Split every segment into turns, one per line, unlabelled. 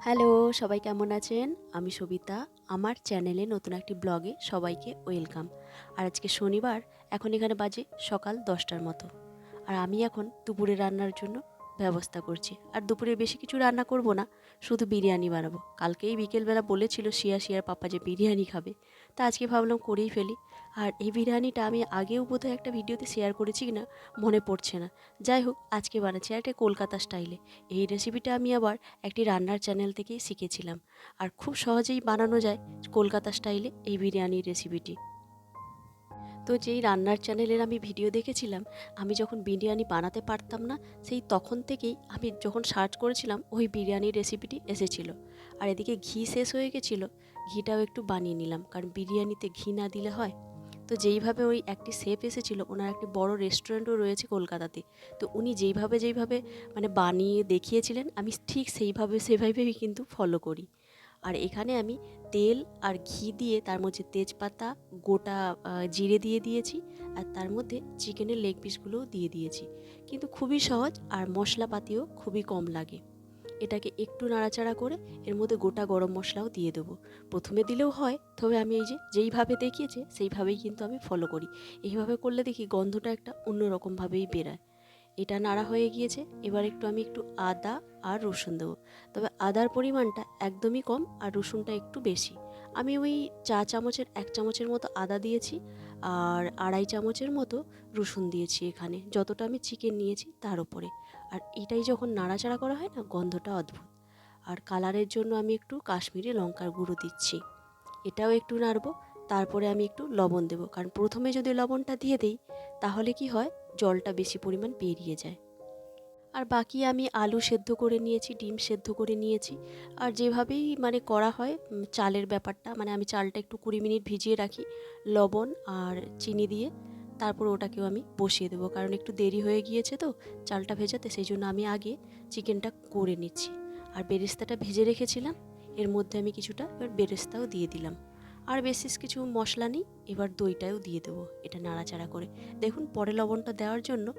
Hello, সবাই কেমন আছেন? আমি সবিতা। আমার চ্যানেলে নতুন একটি ব্লগে সবাইকে ওয়েলকাম। আর আজকে শনিবার, এখন এখানে বাজে সকাল দশটার মতো। আর আমি এখন দুপুরে রান্নার জন্য ব্যবস্থা করছি। আর দুপুরে বেশি কিছু রান্না করব না, শুধু বিরিয়ানি বানাবো। কালকেই বিকেলবেলা বলেছিল শিয়া শিয়ার পাপা যে বিরিয়ানি খাবে। তা আজকে ভাবলাম করেই ফেলি। আর এই বিরিয়ানিটা আমি আগেও বোধহয় একটা ভিডিওতে শেয়ার করেছি কি না মনে পড়ছে না। যাই হোক, আজকে বানাচ্ছি একটা কলকাতা স্টাইলে এই রেসিপিটা আমি আবার একটি রান্নার চ্যানেল থেকেই শিখেছিলাম। আর খুব সহজেই বানানো যায় কলকাতা স্টাইলে এই বিরিয়ানির রেসিপিটি তো যেই রান্নার চ্যানেলের আমি ভিডিও দেখেছিলাম, আমি যখন বিরিয়ানি বানাতে পারতাম না, সেই তখন থেকেই আমি যখন সার্চ করেছিলাম, ওই বিরিয়ানির রেসিপিটি এসেছিল। আর এদিকে ঘি শেষ হয়ে গেছিল, ঘিটাও একটু বানিয়ে নিলাম, কারণ বিরিয়ানিতে ঘি না দিলে হয়। তো যেইভাবে ওই একটি শেফ এসেছিল, ওনার একটি বড় রেস্টুরেন্টও রয়েছে কলকাতাতে। তো উনি যেইভাবে যেইভাবে মানে বানিয়ে দেখিয়েছিলেন, আমি ঠিক সেইভাবে সেভাবেই কিন্তু ফলো করি। আর এখানে আমি তেল আর ঘি দিয়ে তার মধ্যে তেজপাতা, গোটা জিরে দিয়ে দিয়েছি আর তার মধ্যে চিকেনের লেগ পিসগুলোও দিয়ে দিয়েছি। কিন্তু খুবই সহজ আর মশলাপাতিও খুবই কম লাগে। এটাকে একটু নাড়াচাড়া করে এর মধ্যে গোটা গরম মশলাও দিয়ে দেবো। প্রথমে দিলেও হয়, তবে আমি এই যে যেইভাবে দেখিয়েছে, সেইভাবেই কিন্তু আমি ফলো করি। এইভাবে করলে দেখি গন্ধটা একটা অন্যরকমভাবেই বেরায়। এটা নাড়া হয়ে গিয়েছে, এবার একটু আমি একটু আদা আর রসুন দেবো। তবে আদার পরিমাণটা একদমই কম আর রসুনটা একটু বেশি। আমি ওই চা চামচের, এক চামচের মতো আদা দিয়েছি আর আড়াই চামচের মতো রসুন দিয়েছি এখানে, যতটা আমি চিকেন নিয়েছি তার উপরে। আর এটাই যখন নাড়াচাড়া করা হয় না, গন্ধটা অদ্ভুত। আর কালারের জন্য আমি একটু কাশ্মীরি লঙ্কার গুঁড়ো দিচ্ছি। এটাও একটু নাড়বো, তারপরে আমি একটু লবণ দেবো। কারণ প্রথমে যদি লবণটা দিয়ে দিই, তাহলে কি হয়, জলটা বেশি পরিমাণ বেরিয়ে যায়। আর বাকি আমি আলু সেদ্ধ করে নিয়েছি, ডিম সেদ্ধ করে নিয়েছি। আর যেভাবেই মানে করা হয় চালের ব্যাপারটা মানে আমি চালটা একটু কুড়ি মিনিট ভিজিয়ে রাখি। লবণ আর চিনি দিয়ে তারপর ওটাকেও আমি বসিয়ে দেবো। কারণ একটু দেরি হয়ে গিয়েছে তো, চালটা ভেজাতে, সেই জন্য আমি আগে চিকেনটা করে নিচ্ছি। আর বেরেস্তাটা ভেজে রেখেছিলাম, এর মধ্যে আমি কিছুটা এবার বেরেস্তাও দিয়ে দিলাম। আর বেশিস কিছু মশলা নেই, এবার দইটাও দিয়ে দেবো এটা নাড়াচাড়া করে। দেখুন, পরে লবণটা দেওয়ার জন্য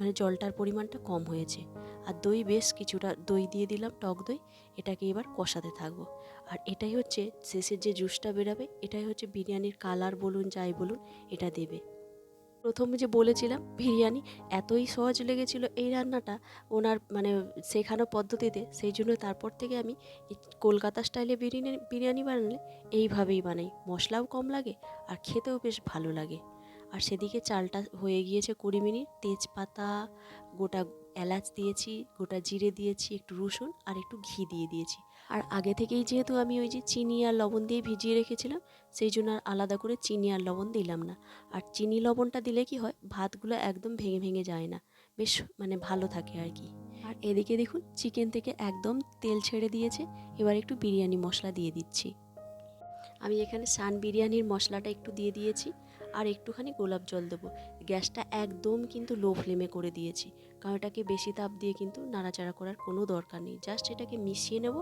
মানে জলটার পরিমাণটা কম হয়েছে। আর দই বেশ কিছুটা দই দিয়ে দিলাম, টক দই, এটাকে এবার কষাতে থাকব। আর এটাই হচ্ছে শেষের যে জুসটা বেরাবে, এটাই হচ্ছে বিরিয়ানির কালার বলুন, যাই বলুন, এটা দেবে। প্রথমে যে বলেছিলাম বিরিয়ানি, এতই সহজ লেগেছিল এই রান্নাটা ওনার মানে শেখানো পদ্ধতিতে, সেই জন্য তারপর থেকে আমি কলকাতা স্টাইলে বিরিয়ানি বিরিয়ানি বানালে এইভাবেই বানাই। মশলাও কম লাগে আর খেতেও বেশ ভালো লাগে। আর সেদিকে চালটা হয়ে গিয়েছে কুড়ি মিনিট। তেজপাতা, গোটা এলাচ দিয়েছি, গোটা জিরে দিয়েছি, একটু রসুন আর একটু ঘি দিয়ে দিয়েছি। আর আগে থেকেই যেহেতু আমি ওই যে চিনি আর লবণ দিয়ে ভিজিয়ে রেখেছিলাম, সেই জন্য আর আলাদা করে চিনি আর লবণ দিলাম না। আর চিনি লবণটা দিলে কি হয়, ভাতগুলো একদম ভেঙে ভেঙে যায় না, বেশ মানে ভালো থাকে আর কি। আর এদিকে দেখুন, চিকেন থেকে একদম তেল ছেড়ে দিয়েছে, এবার একটু বিরিয়ানি মশলা দিয়ে দিচ্ছি। আমি এখানে সান বিরিয়ানির মশলাটা একটু দিয়ে দিয়েছি। আর একটুখানি গোলাপ জল দেবো। গ্যাসটা একদম কিন্তু লো ফ্লেমে করে দিয়েছি। কারণ এটাকে বেশি তাপ দিয়ে কিন্তু নাড়াচাড়া করার কোনো দরকার নেই। জাস্ট এটাকে মিশিয়ে নেব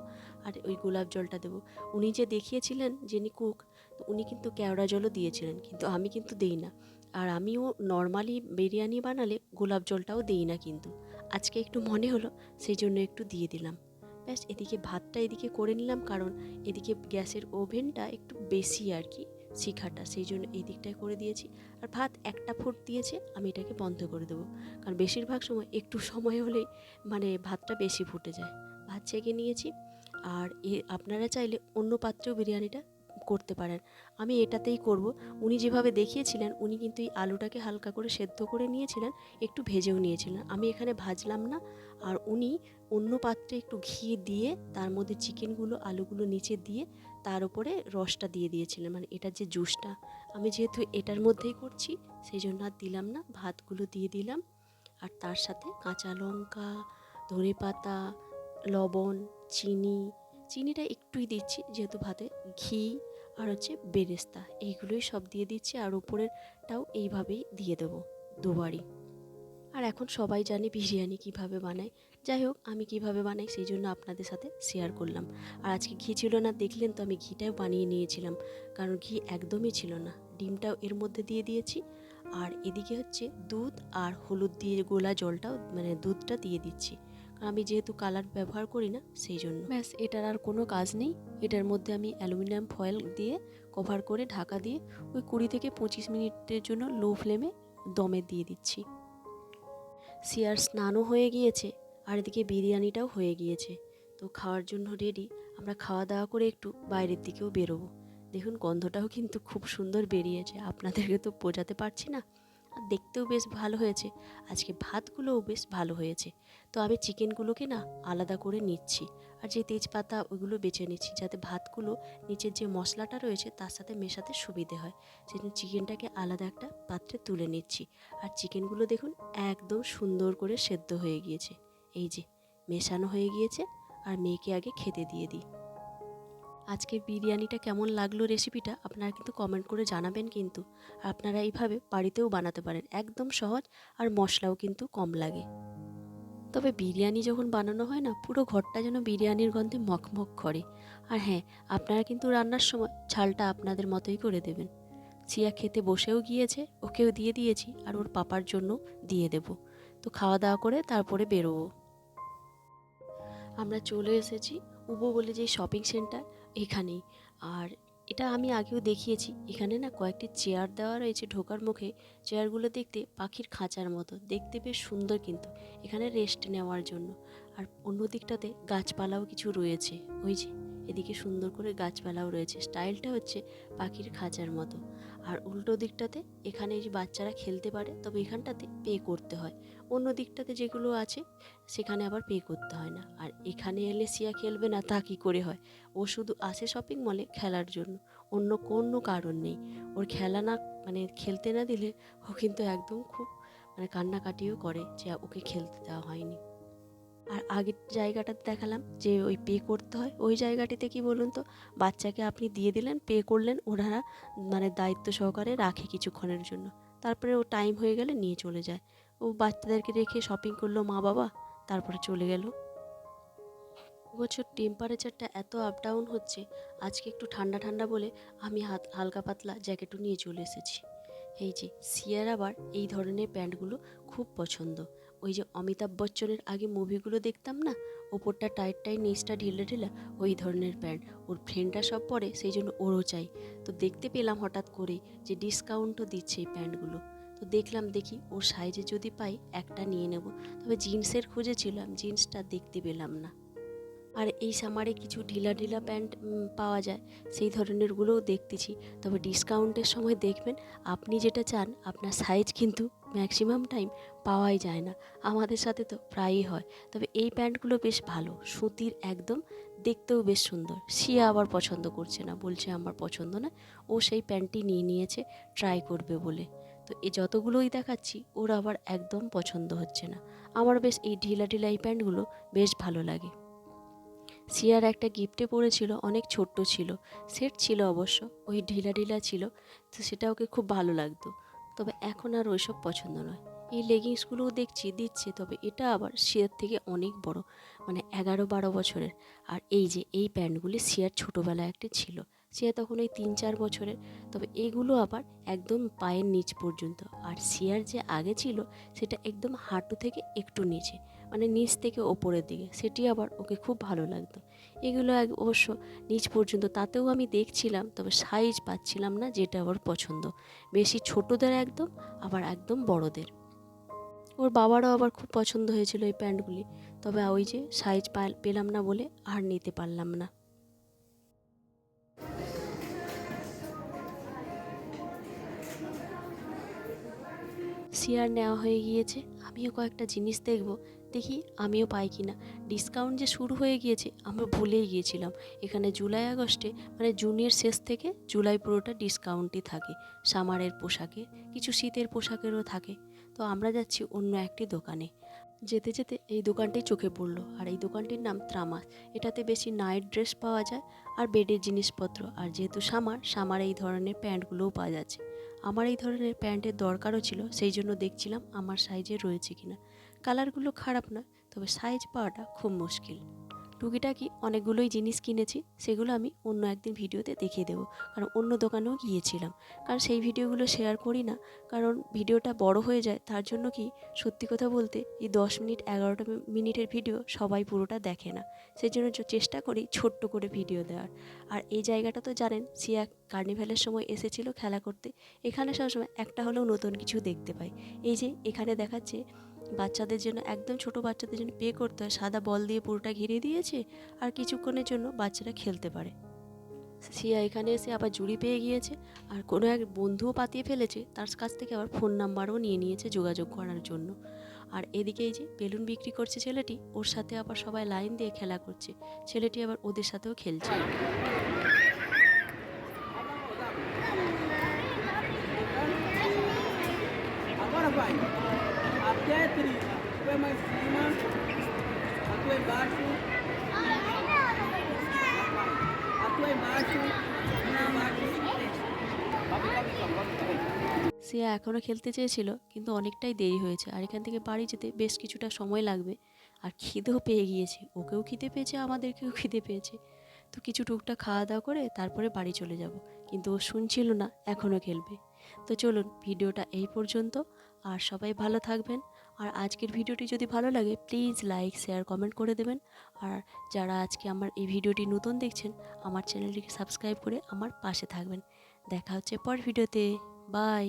আর ওই গোলাপ জলটা দেবো। উনি যে দেখিয়েছিলেন যিনি কুক উনি কিন্তু কেওড়া জলও দিয়েছিলেন, কিন্তু আমি কিন্তু দিই না। আর আমিও নর্মালি বিরিয়ানি বানালে গোলাপ জলটাও দিই না কিন্তু। আজকে একটু মনে হলো, সেই জন্য একটু দিয়ে দিলাম। ব্যাস, এদিকে ভাতটা এদিকে করে নিলাম, কারণ এদিকে গ্যাসের ওভেনটা একটু বেশি আর কি। শিখাটা, সেই জন্য এই দিকটায় করে দিয়েছি। আর ভাত একটা ফুট দিয়েছে, আমি এটাকে বন্ধ করে দেবো। কারণ বেশিরভাগ সময় একটু সময় হলেই মানে ভাতটা বেশি ফুটে যায়। ভাত ছেঁকে নিয়েছি। আর এ, আপনারা চাইলে অন্য পাত্রেও বিরিয়ানিটা করতে পারেন। আমি এটাতেই করব। উনি যেভাবে দেখিয়েছিলেন, উনি কিন্তু এই আলুটাকে হালকা করে সেদ্ধ করে নিয়েছিলেন, একটু ভেজেও নিয়েছিলেন। আমি এখানে ভাজলাম না। আর উনি অন্য পাত্রে একটু ঘি দিয়ে, তার মধ্যে চিকেনগুলো, আলুগুলো নিচে দিয়ে, তার উপরে রসটা দিয়ে দিয়েছিলেন। মানে এটার যে জুসটা। আমি যেহেতু এটার মধ্যেই করছি, সেই জন্য আর দিলাম না। ভাতগুলো দিয়ে দিলাম। আর তার সাথে কাঁচা লঙ্কা ধনে পাতা লবণ, চিনি। চিনিটা একটুই দিচ্ছি, যেহেতু ভাতে ঘি আর হচ্ছে বেরেস্তা। এইগুলোই সব দিয়ে দিচ্ছি আর উপরেরটাও এইভাবেই দিয়ে দেবো দুবারই। আর এখন সবাই জানে বিরিয়ানি কীভাবে বানায়। যাই হোক, আমি কীভাবে বানাই সেই জন্য আপনাদের সাথে শেয়ার করলাম। আর আজকে ঘি ছিল না, দেখলেন তো আমি ঘিটাও বানিয়ে নিয়েছিলাম। কারণ ঘি একদমই ছিল না। ডিমটাও এর মধ্যে দিয়ে দিয়েছি। আর এদিকে হচ্ছে দুধ আর হলুদ দিয়ে গোলা জলটাও মানে দুধটা দিয়ে দিচ্ছি। আমি যেহেতু কালার ব্যবহার করি না, সেই জন্য। ব্যাস, এটার আর কোনো কাজ নেই। এটার মধ্যে আমি অ্যালুমিনিয়াম ফয়েল দিয়ে কভার করে ঢাকা দিয়ে ওই কুড়ি থেকে পঁচিশ মিনিটের জন্য লো ফ্লেমে দমে দিয়ে দিচ্ছি। সিয়ার স্নানও হয়ে গিয়েছে, আর এদিকে বিরিয়ানিটাও হয়ে গিয়েছে। তো খাওয়ার জন্য রেডি আমরা খাওয়া দাওয়া করে একটু বাইরের দিকেও বেরোবো। দেখুন, গন্ধটাও কিন্তু খুব সুন্দর বেরিয়েছে। আপনাদেরকে তো বোঝাতে পারছি না। আর দেখতেও বেশ ভালো হয়েছে। আজকে ভাতগুলোও বেশ ভালো হয়েছে। তো আমি চিকেনগুলোকে না আলাদা করে নিচ্ছি। আর যে তেজপাতা ওইগুলো বেছে নিচ্ছি যাতে ভাতগুলো নিচের যে মশলাটা রয়েছে তার সাথে মেশাতে সুবিধে হয়। সেজন্য চিকেনটাকে আলাদা একটা পাত্রে তুলে নিচ্ছি। আর চিকেনগুলো দেখুন একদম সুন্দর করে সেদ্ধ হয়ে গিয়েছে। এই যে, মেশানো হয়ে গিয়েছে। আর মেয়েকে আগে খেতে দিয়ে দিই। আজকের বিরিয়ানিটা কেমন লাগল রেসিপিটা আপনারা কিন্তু কমেন্ট করে জানাবেন কিন্তু। আপনারা এইভাবে বাড়িতেও বানাতে পারেন, একদম সহজ আর মশলাও কিন্তু কম লাগে। তবে বিরিয়ানি যখন বানানো হয় না, পুরো ঘরটা যেন বিরিয়ানির গন্ধে মখমখ করে। আর হ্যাঁ আপনারা কিন্তু রান্নার সময় ঝালটা আপনাদের মতোই করে দেবেন। সিয়া খেতে বসেও গিয়েছে, ওকেও দিয়ে দিয়েছি আর ওর পাপার জন্য দিয়ে দেব। তো খাওয়া দাওয়া করে তারপরে বেরোবো। আমরা চলে এসেছি উবো বলে যে শপিং সেন্টার এখানেই। আর এটা আমি আগেও দেখিয়েছি, এখানে না কয়েকটি চেয়ার দেওয়া রয়েছে ঢোকার মুখে। চেয়ারগুলো দেখতে পাখির খাঁচার মতো, দেখতে বেশ সুন্দর কিন্তু, এখানে রেস্ট নেওয়ার জন্য। আর অন্য দিকটাতে গাছপালাও কিছু রয়েছে, ওই যে, এদিকে সুন্দর করে গাছপালাও রয়েছে। স্টাইলটা হচ্ছে পাখির খাঁচার মতো। আর উল্টো দিকটাতে এখানে যে বাচ্চারা খেলতে পারে, তবে এখানটাতে পে করতে হয়। অন্য দিকটাতে যেগুলো আছে, সেখানে আবার পে করতে হয় না। আর এখানে এলে সিয়া খেলবে না, তা কী করে হয়? ও শুধু আসে শপিং মলে খেলার জন্য। অন্য কোনো কারণ নেই। ওর খেলা না মানে খেলতে না দিলে ও কিন্তু একদম খুব মানে কান্নাকাটিও করে যে ওকে খেলতে দেওয়া হয়নি। আর আগের জায়গাটাতে দেখালাম যে ওই পে করতে হয়। ওই জায়গাটিতে কি বলুন তো, বাচ্চাকে আপনি দিয়ে দিলেন পে করলেন, ওনারা মানে দায়িত্ব সহকারে রাখে কিছুক্ষণের জন্য। তারপরে ও টাইম হয়ে গেলে নিয়ে চলে যায়। ও বাচ্চাদেরকে রেখে শপিং করল মা বাবা, তারপরে চলে গেল। বছর টেম্পারেচারটা এত আপ ডাউন হচ্ছে, আজকে একটু ঠান্ডা ঠান্ডা বলে আমি হাত, হালকা পাতলা জ্যাকেটও নিয়ে চলে এসেছি। এই যে সিয়ার আবার এই ধরনের প্যান্টগুলো খুব পছন্দ। ওই যে অমিতাভ বচ্চনের আগে মুভিগুলো দেখতাম না? ওপরটা টাইট টাইট, নিচটা ঢিলে ঢিলা, ওই ধরনের প্যান্ট। ওর ফ্রেন্ডরা সব পরে, সেই জন্য ওরও চাই। তো দেখতে পেলাম হঠাৎ করেই যে ডিসকাউন্টও দিচ্ছে এই প্যান্টগুলো। তো দেখলাম দেখি ওর সাইজে যদি পাই, একটা নিয়ে নেব। তবে জিন্সের খুঁজেছিলাম জিন্সটা দেখতে পেলাম না। আর এই সামারে কিছু ঢিলা ঢিলা প্যান্ট পাওয়া যায়, সেই ধরনেরগুলোও দেখতেছি। তবে ডিসকাউন্টের সময় দেখবেন, আপনি যেটা চান, আপনার সাইজ কিন্তু ম্যাক্সিমাম টাইম পাওয়াই যায় না। আমাদের সাথে তো প্রায়ই হয়। তবে এই প্যান্টগুলো বেশ ভালো। সুতির একদম দেখতেও বেশ সুন্দর। সিয়া আবার পছন্দ করছে না, বলছে আমার পছন্দ না। ও সেই প্যান্টটি নিয়ে নিয়েছে ট্রাই করবে বলে। তো এই যতগুলোই দেখাচ্ছি, ওর আবার একদম পছন্দ হচ্ছে না। আমার বেশ এই ঢিলা ঢিলা এই প্যান্টগুলো বেশ ভালো লাগে। সিয়ার একটা গিফটে পড়েছিল, অনেক ছোট্ট ছিল। সেট ছিল অবশ্য, ওই ঢিলা ঢিলা ছিল। তো সেটা ওকে খুব ভালো লাগতো। তবে এখন আর ওইসব পছন্দ নয়। এই লেগিংসগুলোও দেখছি, দিচ্ছে, তবে এটা আবার শেয়ার থেকে অনেক বড় মানে এগারো বারো বছরের। আর এই যে, এই প্যান্টগুলি শিয়ার ছোটোবেলায় একটি ছিল। শিয়া তখন ওই তিন চার বছরের, তবে এগুলো আবার একদম পায়ের নিচ পর্যন্ত। আর শিয়ার যে আগে ছিল, সেটা একদম হাঁটু থেকে একটু নিচে। মানে নিচ থেকে ওপরের দিকে। সেটি আবার ওকে খুব ভালো লাগতো। এগুলো এক অবশ্য নিচ পর্যন্ত তাতেও আমি দেখছিলাম, তবে সাইজ পাচ্ছিলাম না যেটা আবার পছন্দ। বেশি ছোটদের একদম, আবার একদম বড়দের। ওর বাবারও আবার খুব পছন্দ হয়েছিল এই প্যান্টগুলি, তবে ওই যে সাইজ পেলাম না বলে আর নিতে পারলাম না। শেয়ার নেওয়া হয়ে গিয়েছে। আমিও কয়েকটা জিনিস দেখব। দেখি আমিও পাই কি না। ডিসকাউন্ট যে শুরু হয়ে গিয়েছে, আমরা ভুলেই গিয়েছিলাম। এখানে জুলাই আগস্টে মানে জুনের শেষ থেকে জুলাই পুরোটা ডিসকাউন্টই থাকে। সামারের পোশাকে, কিছু শীতের পোশাকেরও থাকে। তো আমরা যাচ্ছি অন্য একটি দোকানে। যেতে যেতে এই দোকানটি চোখে পড়ল। আর এই দোকানটির নাম ত্রামাস। এটাতে বেশি নাইট ড্রেস পাওয়া যায় আর বেডের জিনিসপত্র। আর যেহেতু সামার সামার এই ধরনের প্যান্টগুলোও পাওয়া যাচ্ছে। আমার এই ধরনের প্যান্টের দরকারও ছিল, সেই জন্য দেখছিলাম আমার সাইজে রয়েছে কিনা। কালারগুলো খারাপ না, তবে সাইজ পাওয়াটা খুব মুশকিল। টুকিটাকি অনেকগুলোই জিনিস কিনেছি, সেগুলো আমি অন্য একদিন ভিডিওতে দেখিয়ে দেবো। কারণ অন্য দোকানেও গিয়েছিলাম। কারণ সেই ভিডিওগুলো শেয়ার করি না, কারণ ভিডিওটা বড় হয়ে যায়, তার জন্য কি সত্যি কথা বলতে এই দশ মিনিট, এগারোটা মিনিটের ভিডিও সবাই পুরোটা দেখে না। সেই জন্য চেষ্টা করি ছোট্ট করে ভিডিও দেওয়ার। আর এই জায়গাটা তো জানেন সিয়া কার্নিভ্যালের সময় এসেছিল খেলা করতে। এখানে সবসময় একটা হলেও নতুন কিছু দেখতে পাই। এই যে এখানে দেখাচ্ছে বাচ্চাদের জন্য, একদম ছোট বাচ্চাদের জন্য পে করতে হয়। সাদা বল দিয়ে পুরোটা ঘিরে দিয়েছে আর কিছুক্ষণের জন্য বাচ্চারা খেলতে পারে। সিয়া এখানে এসে আবার জুড়ি পেয়ে গিয়েছে আর কোনো এক বন্ধুও পাতিয়ে ফেলেছে। তার কাছ থেকে আবার ফোন নাম্বারও নিয়ে নিয়েছে যোগাযোগ করার জন্য। আর এদিকে এই যে বেলুন বিক্রি করছে ছেলেটি, ওর সাথে আবার সবাই লাইন দিয়ে খেলা করছে। ছেলেটি আবার ওদের সাথেও খেলছে।
Até 30. Tu é mais cima. A tua embaixo. A tua embaixo. Uma embaixo. Sobe, sobe, sobe, sobe, sobe.
সিয়া এখনও খেলতে চেয়েছিল কিন্তু অনেকটাই দেরি হয়েছে আর এখান থেকে বাড়ি যেতে বেশ কিছুটা সময় লাগবে আর খিদেও পেয়ে গিয়েছে ওকেও খিদে পেয়েছে আমাদেরকেও খিদে পেয়েছে তো কিছু টুকটা খাওয়া দাওয়া করে তারপরে বাড়ি চলে যাব কিন্তু ও শুনছিল না এখনও খেলবে তো চলুন ভিডিওটা এই পর্যন্ত আর সবাই ভালো থাকবেন আর আজকের ভিডিওটি যদি ভালো লাগে প্লিজ লাইক শেয়ার কমেন্ট করে দেবেন। আর যারা আজকে আমার এই ভিডিওটি নতুন দেখছেন, আমার চ্যানেলটিকে সাবস্ক্রাইব করে আমার পাশে থাকবেন। দেখা হচ্ছে পর ভিডিওতে। বাই